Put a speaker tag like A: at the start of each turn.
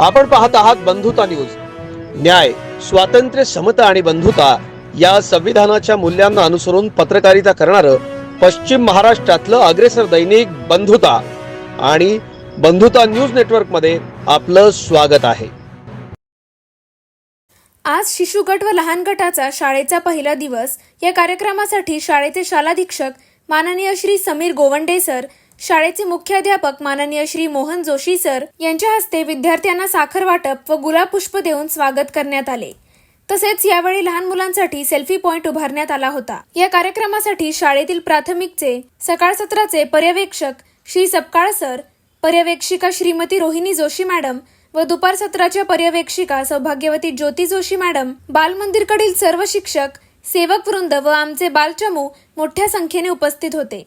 A: आपण पाहत आहात बंधुता न्यूज. न्याय स्वातंत्र्य समता आणि बंधुता या संविधानाच्या मूल्यांना अनुसरून पत्रकारिता करणारं पश्चिम महाराष्ट्रातलं अग्रेसर दैनिक बंधुता आणि बंधुता न्यूज नेटवर्कमध्ये आपलं स्वागत आहे.
B: आज शिशु गट व लहान गटाचा शाळेचा पहिला दिवस या कार्यक्रमासाठी शाळेचे शालाधीक्षक माननीय श्री समीर गोवंडे सर शाळेचे मुख्याध्यापक माननीय श्री मोहन जोशी सर यांच्या हस्ते विद्यार्थ्यांना साखर वाटप व गुलाब पुष्प देऊन स्वागत करण्यात आले. तसेच यावेळी लहान मुलांसाठी सेल्फी पॉइंट उभारण्यात आला होता. या कार्यक्रमासाठी शाळेतील प्राथमिकचे सकाळ सत्राचे पर्यवेक्षक श्री सपकाळ सर पर्यवेक्षिका श्रीमती रोहिणी जोशी मॅडम व दुपार सत्राच्या पर्यवेक्षिका सौभाग्यवती ज्योती जोशी मॅडम बालमंदिरकडील सर्व शिक्षक सेवक वृंद व आमचे बालचमू मोठ्या संख्येने उपस्थित होते.